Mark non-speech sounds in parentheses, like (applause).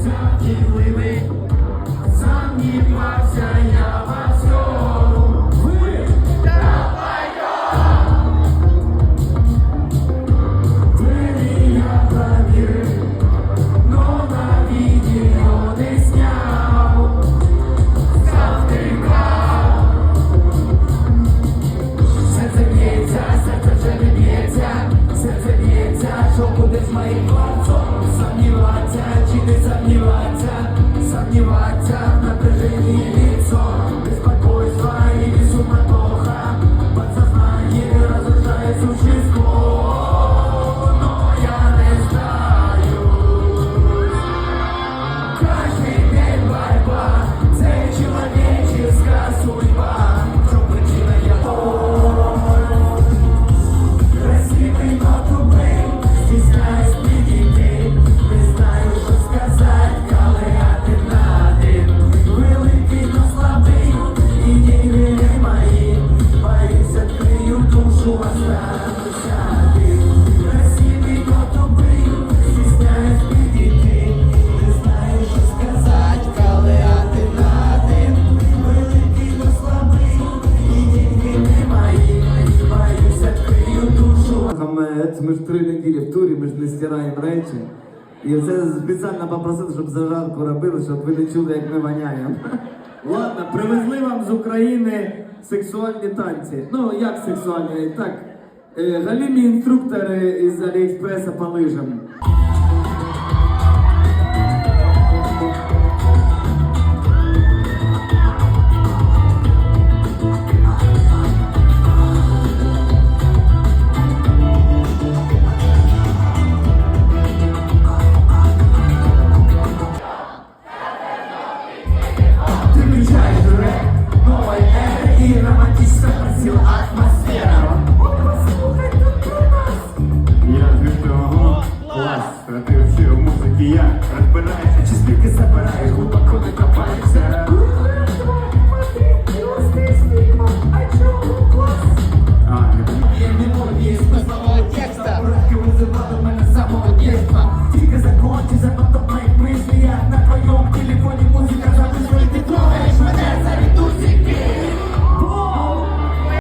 Cause I can't live Ей, клацо, сомневаться, читы сомневаться, сомневаться, напряжение. Буває, ми ж три неділі в турі, ми ж не стираємо речі. І це спеціально попросив, щоб зажарку робили, щоб ви не чули, як ми воняємо. (laughs) Ладно, привезли вам з України сексуальні танці. Ну, як сексуальні? Так, е, галімі інструктори із Аліекспреса по лижам. Espera,